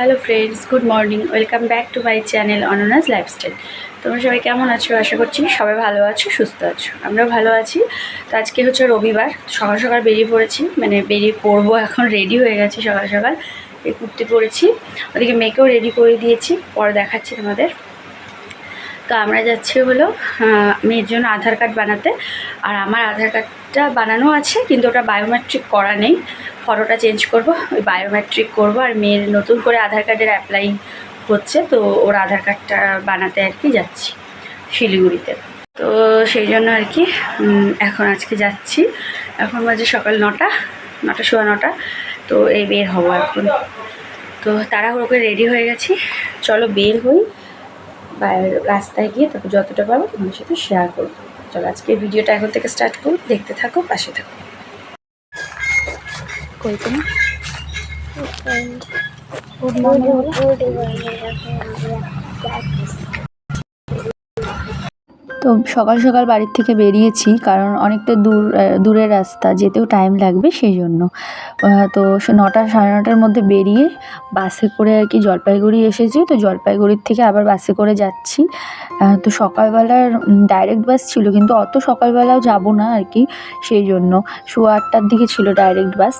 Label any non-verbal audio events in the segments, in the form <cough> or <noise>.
Hello friends, good morning. Welcome back to my channel অননাস lifestyle. তোমরা সবাই কেমন আছো? আশা করছি সবাই ভালো আছো, সুস্থ আছো। আমরাও ভালো আছি। তো আজকে হচ্ছে রবিবার সকাল সকাল বেরিয়ে পড়েছি মানে বেরিয়ে পড়ব <laughs> এখন রেডি হয়ে গেছি সকাল সকাল। এই কুর্তি পরেছি ওদিকে মেয়েকেও রেডি করে দিয়েছি, পরে দেখাচ্ছি তোমাদের। তো আমরা যাচ্ছি হলো মেয়ের জন্য আধার কার্ড বানাতে, আর আমার আধার কার্ডটা বানানো আছে, কিন্তু ওটা বায়োমেট্রিক করা নেই। ফটোটা চেঞ্জ করব, ওই বায়োমেট্রিক করব, আর মেয়ের নতুন করে আধার কার্ডের অ্যাপ্লাই হচ্ছে, তো ওর আধার কার্ডটা বানাতে আর কি যাচ্ছি শিলিগুড়িতে। তো সেই জন্য আর কি এখন আজকে যাচ্ছি। এখন বাজে সকাল নটা নটা সোয়া নটা, তো এই বের হব এখন। তো তাড়াহুড়ো করে রেডি হয়ে গেছি। চলো বের হই বা রাস্তায় গিয়ে তারপর যতটা পারব তোমার সাথে শেয়ার করব। চলো আজকে ভিডিওটা এখন থেকে স্টার্ট করো দেখতে থাকো পাশে থাকো কই তুমি? তো সকাল সকাল বাড়ির থেকে বেরিয়েছি, কারণ অনেকটা দূর দূরের রাস্তা, যেতেও টাইম লাগবে সেই জন্য তো নটা সাড়ে নটার মধ্যে বেরিয়ে বাসে করে আর কি জলপাইগুড়ি এসেছি, তো জলপাইগুড়ির থেকে আবার বাসে করে যাচ্ছি। তো সকালবেলার ডাইরেক্ট বাস ছিল, কিন্তু অত সকালবেলাও যাব না আর কি সেই জন্য সোয়া আটটার দিকে ছিল ডাইরেক্ট বাস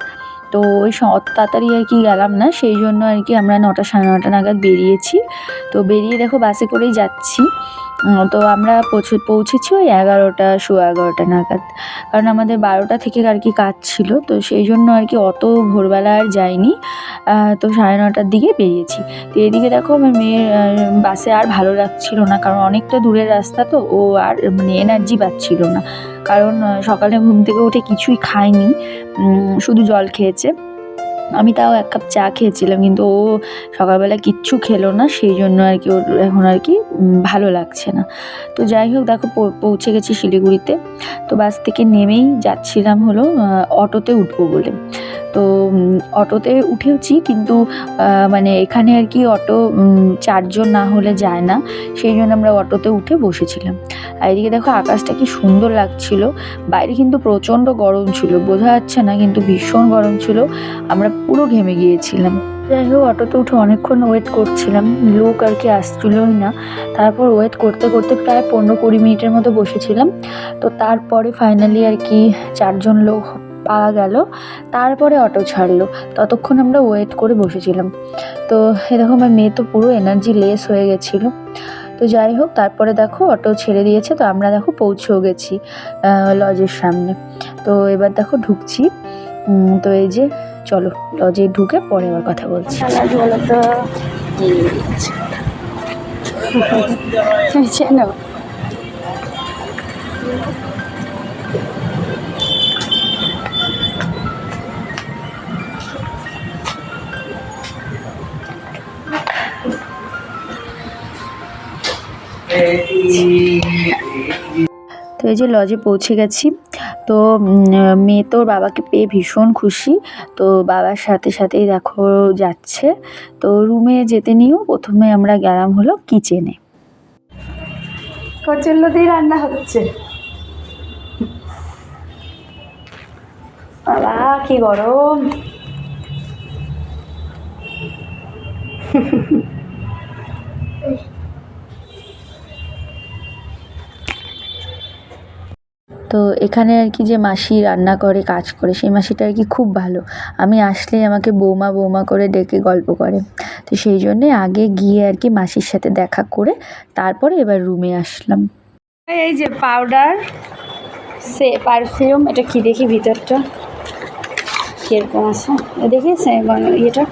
তো ওই অত তাড়াতাড়ি আর কি গেলাম না, সেই জন্য আর কি আমরা নটা সাড়ে নটা নাগাদ বেরিয়েছি। তো বেরিয়ে দেখো বাসে করেই যাচ্ছি। তো আমরা পৌঁছে পৌঁছেছি ওই এগারোটা, সোয়া এগারোটা নাগাদ। কারণ আমাদের বারোটা থেকে আর কি কাজ ছিল, তো সেই জন্য আর কি অত ভোরবেলা আর যাইনি। তো সাড়ে নটার দিকে বেরিয়েছি। তো এদিকে দেখো আমার মেয়ের বাসে আর ভালো লাগছিল না, কারণ অনেকটা দূরের রাস্তা তো, ও আর মানে এনার্জি পাচ্ছিল না। কারণ সকালে ঘুম থেকে উঠে কিছুই খায়নি শুধু জল খেয়েছে। আমি তাও এক কাপ চা খেয়েছিলাম, কিন্তু ও সকালবেলা কিচ্ছু খেলো না, সেই জন্য আর কি ওর এখন আর কি ভালো লাগছে না। তো যাই হোক, দেখো পৌঁছে গেছি শিলিগুড়িতে। তো বাস থেকে নেমেই যাচ্ছিলাম হলো অটোতে উঠবো বলে। তো অটোতে উঠেওছি কিন্তু মানে এখানে আর কি অটো চারজন না হলে যায় না। সেই জন্য আমরা অটোতে উঠে বসেছিলাম। আর এদিকে দেখো আকাশটা কি সুন্দর লাগছিল। বাইরে কিন্তু প্রচণ্ড গরম ছিল, বোঝা যাচ্ছে না কিন্তু ভীষণ গরম ছিল। আমরা পুরো ঘেমে গিয়েছিলাম। যাই হোক, অটোতে উঠে অনেকক্ষণ ওয়েট করছিলাম। লোক আর কি আসছিলই না। তারপর ওয়েট করতে করতে প্রায় পনেরো কুড়ি মিনিটের মতো বসেছিলাম। তো তারপরে ফাইনালি আর কি চারজন লোক পাওয়া গেল। তারপরে অটো ছাড়লো। ততক্ষণ আমরা ওয়েট করে বসেছিলাম। তো এরকম আমার মেয়ে তো পুরো এনার্জি লেস হয়ে গেছিল। তো যাই হোক, তারপরে দেখো, অটো ছেড়ে দিয়েছে। তো আমরা দেখো পৌঁছেও গেছি লজের সামনে। তো এবার দেখো ঢুকছি। তো এই যে, চলো লজে ঢুকে পরে আবার কথা বলছি। <laughs> চেনো তো এই যে লজে পৌঁছে গেছি। তো মেয়ে তোর বাবাকে পেয়ে ভীষণ খুশি। তো বাবার সাথে সাথেই দেখো যাচ্ছে। তো রুমে যেতে নিয়েও প্রথমে আমরা গেলাম হলো কিচেনে রান্না হচ্ছে। বাবা, কি গরম। তো এখানে আর কি যে মাসি রান্না করে, কাজ করে, সেই মাসিটা আর কি খুব ভালো। আমি আসলেই আমাকে বৌমা বৌমা করে ডেকে গল্প করে। তো সেই জন্যে আগে গিয়ে আর কি মাসির সাথে দেখা করে তারপরে এবার রুমে আসলাম। এই যে পাউডার সে পারফিউম এটা কি দেখি ভিতরটা? কীরকম আছে? এ দেখি সে বান- ইয়েটা?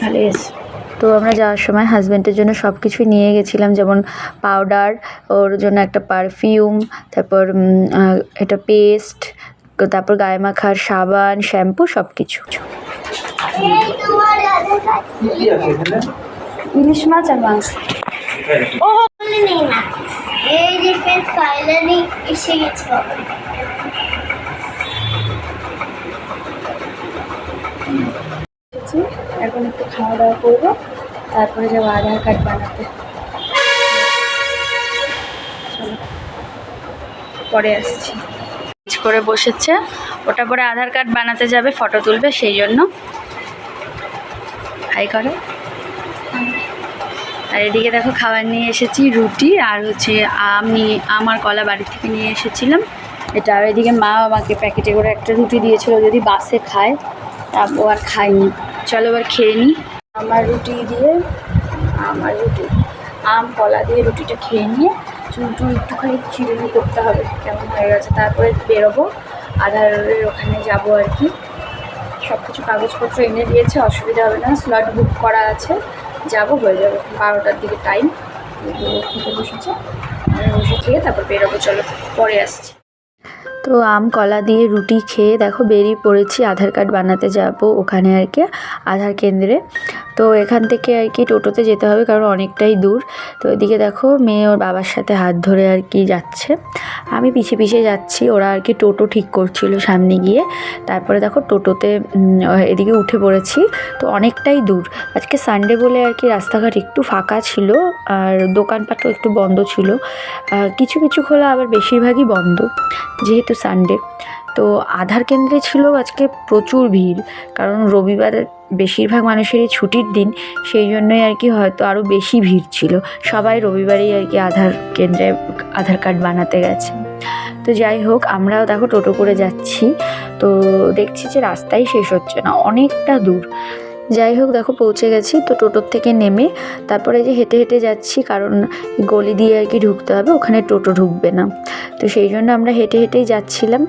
ভালো এসে তো আমরা যাওয়ার সময় হাজব্যান্ডের জন্য সব কিছুই নিয়ে গেছিলাম যেমন পাউডার ওর জন্য একটা পারফিউম তারপর একটা পেস্ট তারপর গায়ে মাখার সাবান শ্যাম্পু সব কিছু ইলিশ মাছ আর মাংস। নেই এই যে ফ্রেন্ড ফাইনালি এসে গেছে এখন একটু খাওয়া দাওয়া করব। তারপরে যাব আধার কার্ড বানাতে। পরে আসছি। করে বসেছে। ওটা পরে আধার কার্ড বানাতে যাবে ফটো তুলবে, সেই জন্য। হাই করে আর এদিকে দেখো খাবার নিয়ে এসেছি, রুটি আর হচ্ছে আমি আমার কলা বাড়ি থেকে নিয়ে এসেছিলাম। এটা আর এদিকে মা আমাকে প্যাকেটে করে একটা রুটি দিয়েছিল, যদি বাসে খায়, তা ও আর খাইনি চলো এবার খেয়ে নিই আমার রুটি দিয়ে, আমার রুটি, আম, কলা দিয়ে রুটিটা খেয়ে নিয়ে চুল টুল একটুখানি চিরুনি করতে হবে, কেমন হয়ে গেছে তারপরে বেরোবো। আধারের ওখানে যাব আর কি। সব কিছু কাগজপত্র এনে দিয়েছে, অসুবিধা হবে না স্লট বুক করা আছে। যাব, হয়ে যাবে, বারোটার দিকে টাইম বসেছে বসে খেয়ে তারপর বেরোবো, চলো, পরে আসছি। তো আম, কলা দিয়ে রুটি খেয়ে দেখো বেরিয়ে পড়েছি, আধার কার্ড বানাতে যাব ওখানে আর কি, আধার কেন্দ্রে। তো এখান থেকে আর কি টোটোতে যেতে হবে কারণ অনেকটাই দূর। তো এদিকে দেখো মেয়ে ওর বাবার সাথে হাত ধরে আর কি যাচ্ছে। আমি পিছিয়ে পিছিয়ে যাচ্ছি, ওরা আর কি টোটো ঠিক করছিল সামনে গিয়ে। তারপরে দেখো টোটোতে এদিকে উঠে পড়েছি, তো অনেকটাই দূর। আজকে সানডে বলে আর কি রাস্তাঘাট একটু ফাঁকা ছিল, আর দোকানপাটও একটু বন্ধ ছিল। কিছু কিছু খোলা আবার বেশিরভাগই বন্ধ, যেহেতু সানডে তো আধার কেন্দ্রে ছিল আজকে প্রচুর ভিড়, কারণ রবিবার বেশিরভাগ মানুষেরই ছুটির দিন, সেই জন্যই আর কি হয়তো আরও বেশি ভিড় ছিল। সবাই রবিবারেই আর কি আধার কেন্দ্রে আধার কার্ড বানাতে গেছে। তো যাই হোক, আমরাও দেখো টোটো করে যাচ্ছি। তো দেখছি যে রাস্তাই শেষ হচ্ছে না, অনেকটা দূর। যাই হোক, দেখো পৌঁছে গেছি, তো টোটোর থেকে নেমে তারপরে যে হেঁটে হেঁটে যাচ্ছি, কারণ গলি দিয়ে আর কি ঢুকতে হবে, ওখানে টোটো ঢুকবে না। তো সেই জন্য আমরা হেঁটে হেঁটেই যাচ্ছিলাম।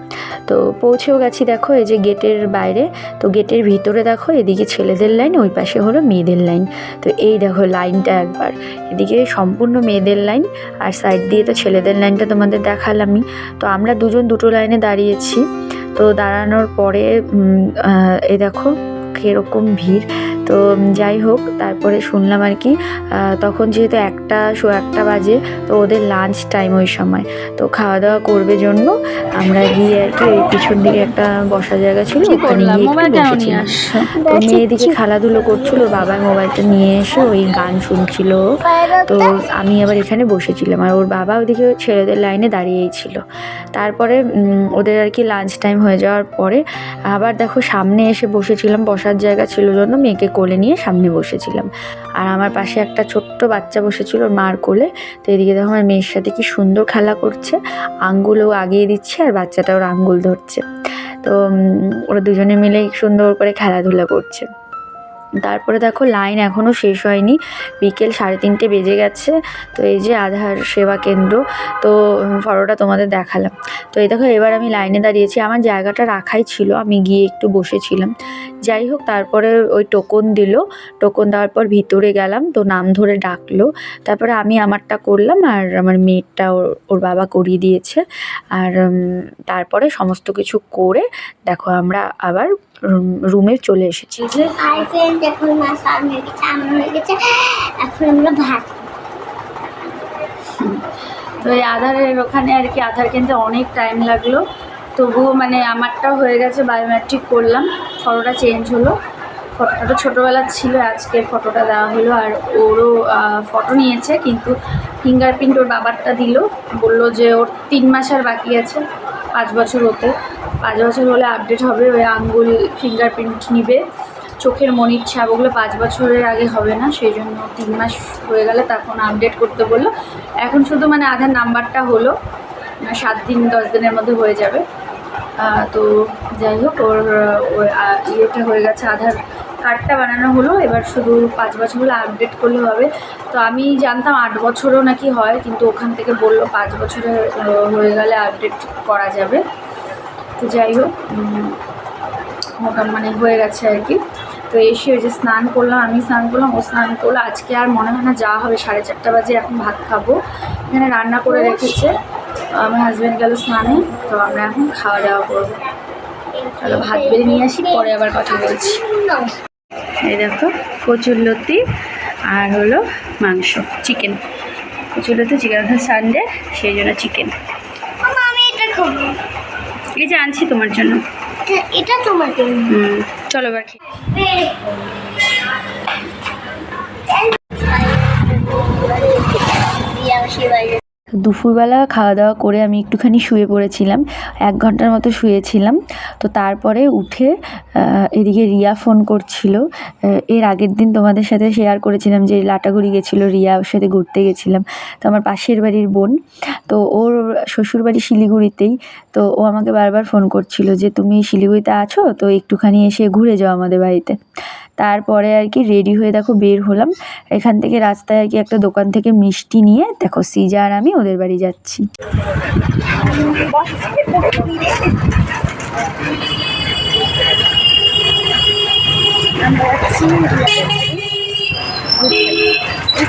তো পৌঁছেও গেছি, দেখো, এই যে গেটের বাইরে, তো গেটের ভিতরে দেখো, এদিকে ছেলেদের লাইন, ওই পাশে হলো মেয়েদের লাইন। তো এই দেখো লাইনটা একবার, এদিকে সম্পূর্ণ মেয়েদের লাইন, আর সাইড দিয়ে তো ছেলেদের লাইনটা তোমাদের দেখালামই। তো আমরা দুজন দুটো লাইনে দাঁড়িয়েছি, তো দাঁড়ানোর পরে এই দেখো কীরকম ভিড়। তো যাই হোক তারপরে শুনলাম আর কি তখন যেহেতু একটা শো একটা বাজে তো ওদের লাঞ্চ টাইম ওই সময়। তো খাওয়া দাওয়া করবে জন্য আমরা গিয়ে আর কি ওই পিছন দিকে একটা বসার জায়গা ছিল ওখানে গিয়ে একটু বসেছিলাম। তো মেয়ে এদিকে খেলাধুলো করছিল বাবার মোবাইলটা নিয়ে এসে ওই গান শুনছিল। তো আমি আবার এখানে বসেছিলাম আর ওর বাবা ওদিকে ছেলেদের লাইনে দাঁড়িয়েই ছিল। তারপরে ওদের আর কি লাঞ্চ টাইম হয়ে যাওয়ার পরে আবার দেখো সামনে এসে বসেছিলাম বসার জায়গা ছিল জন্য মেয়েকে কোলে নিয়ে সামনে বসেছিলাম। আর আমার পাশে একটা ছোট্ট বাচ্চা বসেছিল মার কোলে। তো এদিকে দেখো আমার মেয়ের সাথে কি সুন্দর খেলা করছে। আঙ্গুলও আগিয়ে দিচ্ছে আর বাচ্চাটা ওর আঙ্গুল ধরছে। তো ওরা দুজনে মিলে সুন্দর করে খেলাধুলা করছে। তারপরে দেখো লাইন এখনও শেষ হয়নি। বিকেল সাড়ে তিনটে বেজে গেছে। তো এই যে আধার সেবা কেন্দ্র, তো ফটোটা তোমাদের দেখালাম। তো এই দেখো এবার আমি লাইনে দাঁড়িয়েছি। আমার জায়গাটা রাখাই ছিল। আমি গিয়ে একটু বসেছিলাম। যাই হোক, তারপরে ওই টোকন দিল। টোকন দেওয়ার পর ভিতরে গেলাম। তো নাম ধরে ডাকলো। তারপরে আমি আমারটা করলাম আর আমার মেয়েরটা ওর ওর বাবা করিয়ে দিয়েছে। আর তারপরে সমস্ত কিছু করে, দেখো আমরা আবার রুমে চলে এসেছি। যে হাই ফ্রেন্ড এখন মা সান হয়ে গেছে আমার হয়ে গেছে এখন আমরা ভাত তো এই আধারের ওখানে আর কি আধার কেন্দ্রে অনেক টাইম লাগল। তবুও মানে আমারটাও হয়ে গেছে বায়োমেট্রিক করলাম। ফটোটা চেঞ্জ হলো। ফটোটা তো ছোটোবেলার ছিল আজকে ফটোটা দেওয়া হলো। আর ওরও ফটো নিয়েছে কিন্তু ফিঙ্গারপ্রিন্ট ওর বাবারটা দিল। বলল যে ওর তিন মাস আর বাকি আছে। পাঁচ বছর হতে। পাঁচ বছর হলে আপডেট হবে, ওই আঙ্গুল ফিঙ্গারপ্রিন্ট নিবে। চোখের মনির ছাপ, ওগুলো পাঁচ বছরের আগে হবে না, সেই জন্য তিন মাস হয়ে গেলে তখন আপডেট করতে বলল। এখন শুধু মানে আধার নাম্বারটা হলো সাত দিন, দশ দিনের মধ্যে হয়ে যাবে। তো যাই হোক, ওর ইয়েটা হয়ে গেছে, আধার কার্ডটা বানানো হলো এবার শুধু পাঁচ বছর হলে আপডেট করলে হবে। তো আমি জানতাম আট বছরও নাকি হয় কিন্তু ওখান থেকে বলল পাঁচ বছরে হয়ে গেলে আপডেট করা যাবে। তো যাই হোক মোটামুটি মানে হয়ে গেছে আর কি। তো এসে ওই যে স্নান করলাম আমি স্নান করলাম ও স্নান করল। আজকে আর মনে হয় না যাওয়া হবে সাড়ে চারটা বাজে এখন ভাত খাব। এখানে রান্না করে রেখেছে। আমার হাজব্যান্ড গেল স্নানে তো আমরা এখন খাওয়া দাওয়া করব। চলো ভাত বেড়ে নিয়ে আসি পরে আবার কথা বলছি। এই দেখো কচুর লতি আর হলো মাংস চিকেন কচুর লতি চিকেন সানডে সেই জন্য চিকেন এই যে আনছি তোমার জন্য। এটা- তোমার জন্য। চলো এবার খেয়ে দুপুরবেলা খাওয়া দাওয়া করে আমি একটুখানি শুয়ে পড়েছিলাম। এক ঘণ্টার মতো শুয়েছিলাম। তো তারপরে উঠে এদিকে রিয়া ফোন করছিল। এর আগের দিন তোমাদের সাথে শেয়ার করেছিলাম যে লাটাগুড়ি গেছিল রিয়া ওর সাথে ঘুরতে গেছিলাম। তো আমার পাশের বাড়ির বোন, তো ওর শ্বশুর বাড়ি শিলিগুড়িতেই। তো ও আমাকে বারবার ফোন করছিল যে, তুমি শিলিগুড়িতে আছো? তো একটুখানি এসে ঘুরে যাও আমাদের বাড়িতে। তারপরে আর কি রেডি হয়ে দেখো বের হলাম। এখান থেকে রাস্তায় আর কি একটা দোকান থেকে মিষ্টি নিয়ে, দেখো সিজা আর আমি ওদের বাড়ি যাচ্ছি।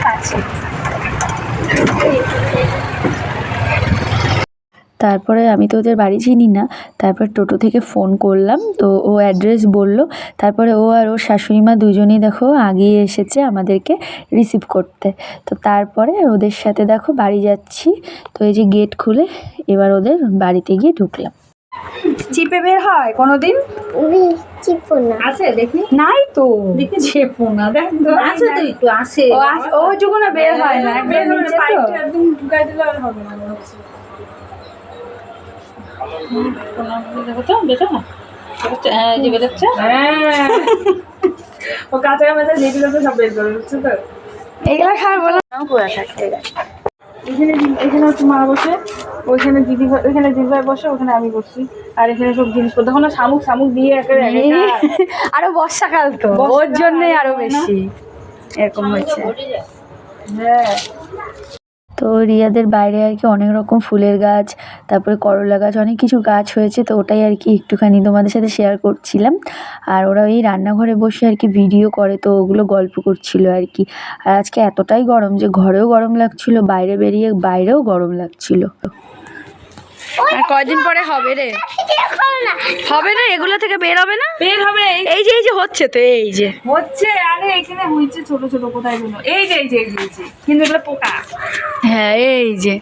কাছে তারপরে আমি তো ওদের বাড়ি চিনি না। তারপর টোটো থেকে ফোন করলাম তো ও অ্যাড্রেস বলল। তারপরে ও আর ওর শাশুড়ি মা দুজনেই দেখো আগিয়ে এসেছে আমাদেরকে রিসিভ করতে। তো তারপরে ওদের সাথে দেখো বাড়ি যাচ্ছি তো এই যে গেট খুলে এবার ওদের বাড়িতে গিয়ে ঢুকলাম। চিপে বের হয় কোনোদিন? চিপো আছে দেখি। নাই তো। দেখি। ছেপো না দেখ তো। আছে তো একটু আছে। ও আস- ওইটুকু না বের হয় না তো। একদম ঢুকাই দিলে আর হবে না দেখো বেটা যে বেরোচ্ছে ও কাঁচা কাঁচা যেগুলো তো সব বের করে দিচ্ছে তো এগুলা খাওয়ার বলো এখানে এখানে হচ্ছে মা বসে ওইখানে দিদি ওইখানে দিদি ভাই বসে ওখানে আমি বসি আর এখানে সব জিনিসপত্র দেখো না শামুক শামুক দিয়ে। আরও বর্ষাকাল তো ওর জন্যই আরও বেশি এরকম হয়েছে হ্যাঁ তো রিয়াদের বাইরে আর কি অনেক রকম ফুলের গাছ, তারপরে করলা গাছ, অনেক কিছু গাছ হয়েছে, তো ওটাই আর কি একটুখানি তোমাদের সাথে শেয়ার করছিলাম। আর ওরা এই রান্নাঘরে বসে আর কি ভিডিও করে, তো ওগুলো গল্প করছিল আর কি। আর আজকে এতটাই গরম যে ঘরেও গরম লাগছিল, বাইরে বেরিয়ে বাইরেও গরম লাগছিল। আর কয়দিন পরে হবে রে? হবে না? এগুলো থেকে বের হবে না? বের হবে এই এই যে এই যে হচ্ছে তো এই যে। হচ্ছে আরে এখানে হইছে ছোট ছোট কোথায়গুলো এই যে এই যে এই যে এই যে। কিন্তু এগুলো পোকা। হ্যাঁ এই যে।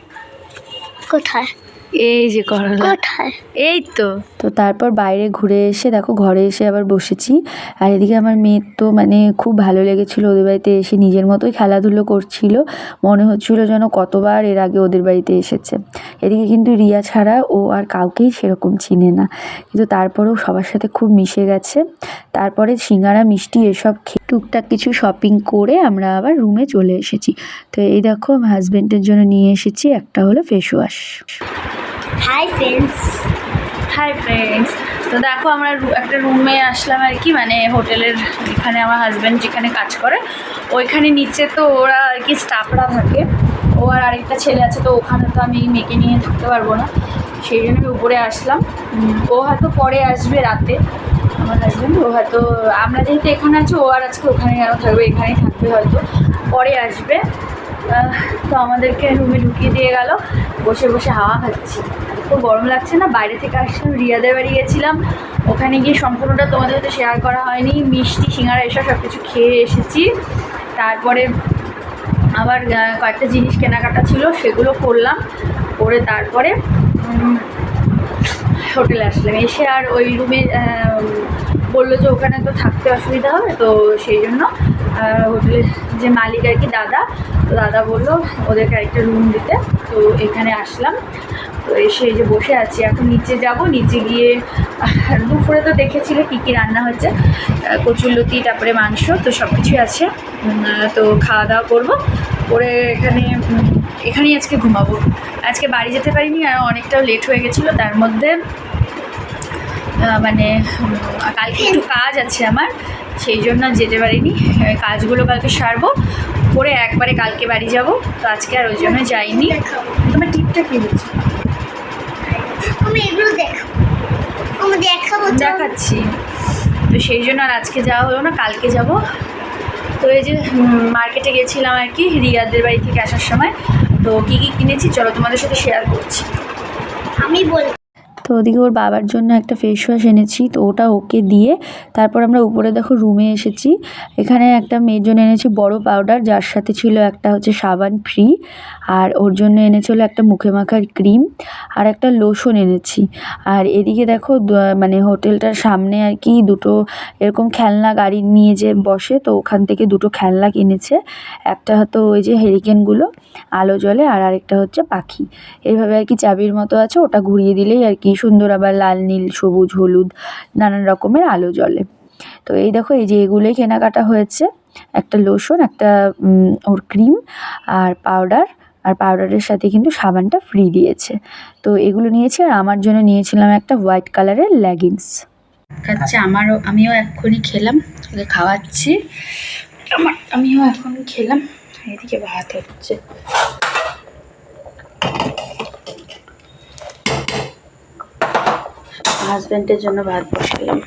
কোথায়? এই যে করলা। কোথায়? এই তো। তো তারপর বাইরে ঘুরে এসে দেখো ঘরে এসে আবার বসেছি। আর এদিকে আমার মেয়ের তো মানে খুব ভালো লেগেছিলো ওদের বাড়িতে এসে নিজের মতোই খেলাধুলো করছিল। মনে হচ্ছিল যেন কতবার এর আগে ওদের বাড়িতে এসেছে। এদিকে কিন্তু রিয়া ছাড়া ও আর কাউকেই সেরকম চিনে না। কিন্তু তারপরেও সবার সাথে খুব মিশে গেছে। তারপরে সিঙ্গারা মিষ্টি এসব খেয়ে টুকটাক কিছু শপিং করে আমরা আবার রুমে চলে এসেছি। তো এই দেখো হাজব্যান্ডের জন্য নিয়ে এসেছি একটা হলো face wash hi friends hi friends তো দেখো, আমরা একটা রুমে আসলাম আর কি মানে হোটেলের এখানে আমার হাজব্যান্ড যেখানে কাজ করে, ওইখানে নিচে তো ওরা আর কি স্টাফরা থাকে। ও আর আরেকটা ছেলে আছে, তো ওখানে তো আমি মেয়েকে নিয়ে থাকতে পারব না। সেই জন্য আমি উপরে আসলাম। ও হয়তো পরে আসবে রাতে, আমার হাজব্যান্ড ও হয়তো, আমরা যেহেতু এখানে আছি, ও আর আজকে ওখানে কেন থাকবে? এখানেই থাকবে হয়তো। পরে আসবে। তো আমাদেরকে রুমে ঢুকিয়ে দিয়ে গেল। বসে বসে হাওয়া খাচ্ছি। খুব গরম লাগছে না, বাইরে থেকে আসলাম, রিয়াদের বাড়ি গেছিলাম। ওখানে গিয়ে সম্পূর্ণটা তোমাদের সাথে শেয়ার করা হয়নি। মিষ্টি, সিঙ্গারা, এসব সব কিছু খেয়ে এসেছি। তারপরে আবার কয়েকটা জিনিস কেনাকাটা ছিল, সেগুলো করলাম। করে তারপরে হোটেলে আসলাম। এসে আর ওই রুমে বলল যে ওখানে তো থাকতে অসুবিধা হবে তো সেই জন্য হোটেলের যে মালিক আর কি দাদা তো দাদা বলল ওদেরকে আরেকটা রুম দিতে তো এখানে আসলাম। তো এসে যে বসে আছি এখন নিচে যাব নিচে গিয়ে দুপুরে তো দেখেছিলে কী কী রান্না আহ, কচুরলতি তারপরে মাংস তো সব কিছুই আছে তো খাওয়া দাওয়া করব করে এখানে এখানেই আজকে ঘুমাবো। আজকে বাড়ি যেতে পারিনি আর অনেকটাও লেট হয়ে গেছিল তার মধ্যে মানে কালকে একটু কাজ আছে আমার সেই জন্য যেতে পারিনি। কাজগুলো কালকে সারবো করে একবারে কালকে বাড়ি যাব তো আজকে আর ওই জন্য যাইনি। তোমার টিপটা কী হচ্ছে। দেখাচ্ছি। তো সেই জন্য আর আজকে যাওয়া হলো না কালকে যাব। তো এই যে মার্কেটে গেছিলাম আর কি রিয়াদের বাড়ি থেকে আসার সময়। তো কী কী কিনেছি চলো তোমাদের সাথে শেয়ার করছি। আমি বল তো ওদিকে ওর বাবার জন্য একটা ফেস ওয়াশ এনেছি, তো ওটা ওকে দিয়ে তারপর আমরা উপরে দেখো রুমে এসেছি। এখানে একটা মেয়ের জন্য এনেছি বড় পাউডার যার সাথে ছিল একটা হচ্ছে সাবান ফ্রি আর ওর জন্য এনেছিল একটা মুখে মাখার ক্রিম আর একটা লোশন এনেছি। আর এদিকে দেখো মানে হোটেলটার সামনে আর কি দুটো এরকম খেলনা গাড়ি নিয়ে যে বসে, তো ওখান থেকে দুটো খেলনা কিনেছে, একটা হয়তো ওই যে হেরিকেনগুলো আলো জ্বলে, আর আরেকটা হচ্ছে পাখি। এইভাবে আর কি চাবির মতো আছে, ওটা ঘুরিয়ে দিলেই আর কি সুন্দর আবার লাল, নীল, সবুজ, হলুদ, নানান রকমের আলো জ্বলে। তো এই দেখো, এই যে এগুলোই কেনাকাটা হয়েছে। একটা লোশন একটা ওর ক্রিম আর পাউডার আর পাউডারের সাথে কিন্তু সাবানটা ফ্রি দিয়েছে। তো এগুলো নিয়েছি আর আমার জন্য নিয়েছিলাম একটা হোয়াইট কালারের লেগিংস খাচ্ছে আমারও, আমিও এক্ষুনি খেলাম, ওকে খাওয়াচ্ছি। আমার, আমিও এখন খেলাম। এদিকে ভাত হচ্ছে। হাজব্যান্ডের জন্য ভাত বসালাম।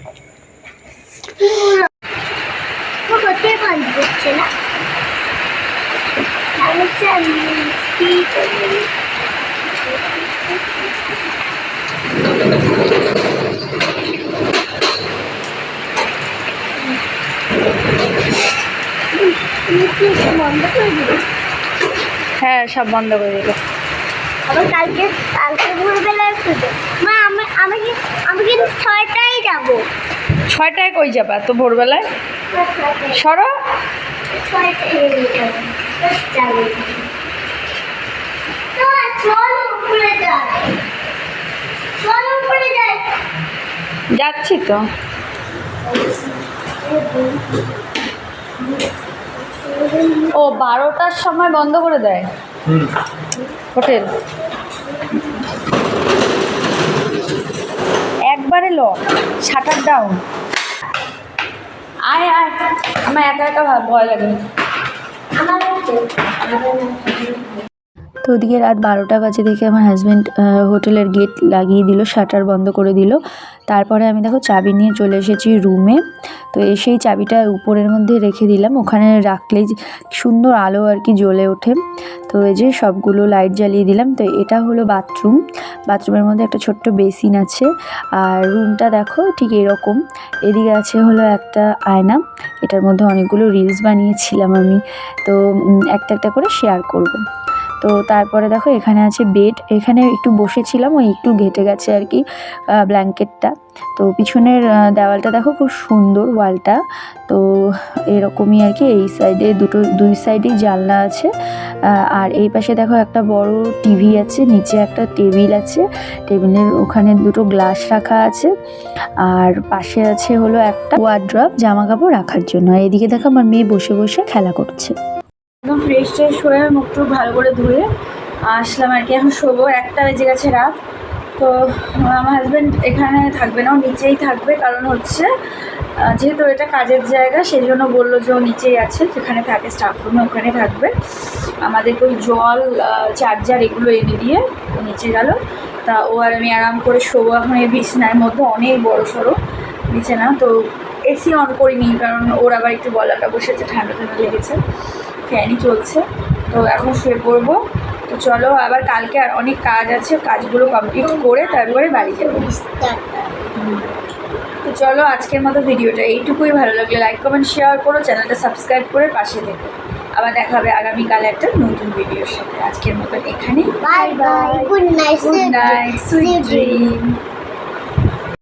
হ্যাঁ সব বন্ধ করে দিল। আবার কালকে কালকে ভোরবেলায় মা আমি আমি কি আমি কিন্তু ছয়টায় যাব। ছয়টায় কই যাবা তো ভোরবেলায়? সরো। যাচ্ছি তো। ও বারোটার সময় বন্ধ করে দেয়? হোটেল? একবারে ল শাটার ডাউন আয় আয় আমার একা একা ভয় লাগে তো ওদিকে রাত বারোটা বাজে দেখে আমার হাজব্যান্ড হোটেলের গেট লাগিয়ে দিল শাটার বন্ধ করে দিল। তারপরে আমি দেখো চাবি নিয়ে চলে এসেছি রুমে তো এসেই চাবিটা উপরের মধ্যে রেখে দিলাম। ওখানে রাখলেই সুন্দর আলো আর কি জ্বলে ওঠে। তো এই যে সবগুলো লাইট জ্বালিয়ে দিলাম। তো এটা হলো বাথরুম বাথরুমের মধ্যে একটা ছোট্ট বেসিন আছে। আর রুমটা দেখো ঠিক এরকম। এদিকে আছে হলো একটা আয়না। এটার মধ্যে অনেকগুলো রিলস বানিয়েছিলাম আমি। তো একটা একটা করে শেয়ার করব। তো তারপরে দেখো এখানে আছে বেড এখানে একটু বসেছিলাম, ওই একটু ঘেটে গেছে আর কি ব্ল্যাঙ্কেটটা তো পিছনের দেওয়ালটা দেখো খুব সুন্দর ওয়ালটা। তো এরকমই আর কি, এই সাইডে দুটো, দুই সাইডেই জানলা আছে। আর এই পাশে দেখো একটা বড় টিভি আছে, নিচে একটা টেবিল আছে। টেবিলের ওখানে দুটো গ্লাস রাখা আছে। আর পাশে আছে হলো একটা ওয়ার্ড্রপ জামা কাপড় রাখার জন্য। এদিকে দেখো আমার মেয়ে বসে বসে খেলা করছে। একদম ফ্রেশ ট্রেশ হয়ে মুখ টুক ভালো করে ধুয়ে আসলাম আর কি। এখন শোবো, একটা বেজে গেছে রাত। তো, আমার হাজব্যান্ড এখানে থাকবে না নিচেই থাকবে। কারণ হচ্ছে যেহেতু এটা কাজের জায়গা সেই জন্য বলল যে ও নিচেই আছে, যেখানে থাকে স্টাফ রুমে ওখানে থাকবে। আমাদেরকে ওই জল চার্জার এগুলো এনে দিয়ে ও নিচে গেল। তা ও আর আমি আরাম করে শোবো। এখন এই বিছনার মধ্যে অনেক বড় সড়ো বিছানা। তো এসি অন করিনি, কারণ ওর আবার একটু গলাটা বসেছে, ঠান্ডা ঠান্ডা লেগেছে। ফ্যানই চলছে। তো এখন শুয়ে পড়ব। তো চলো আবার কালকে আর অনেক কাজ আছে কাজগুলো কমপ্লিট করে তারপরে বাড়ি যাব। তো চলো আজকের মতো ভিডিওটা এইটুকুই। ভালো লাগলে লাইক কমেন্ট শেয়ার করো চ্যানেলটা সাবস্ক্রাইব করে পাশে দেখো আবার দেখা হবে আগামীকাল একটা নতুন ভিডিওর সাথে। আজকের মতো এখানেই। Bye bye good night good night sweet dream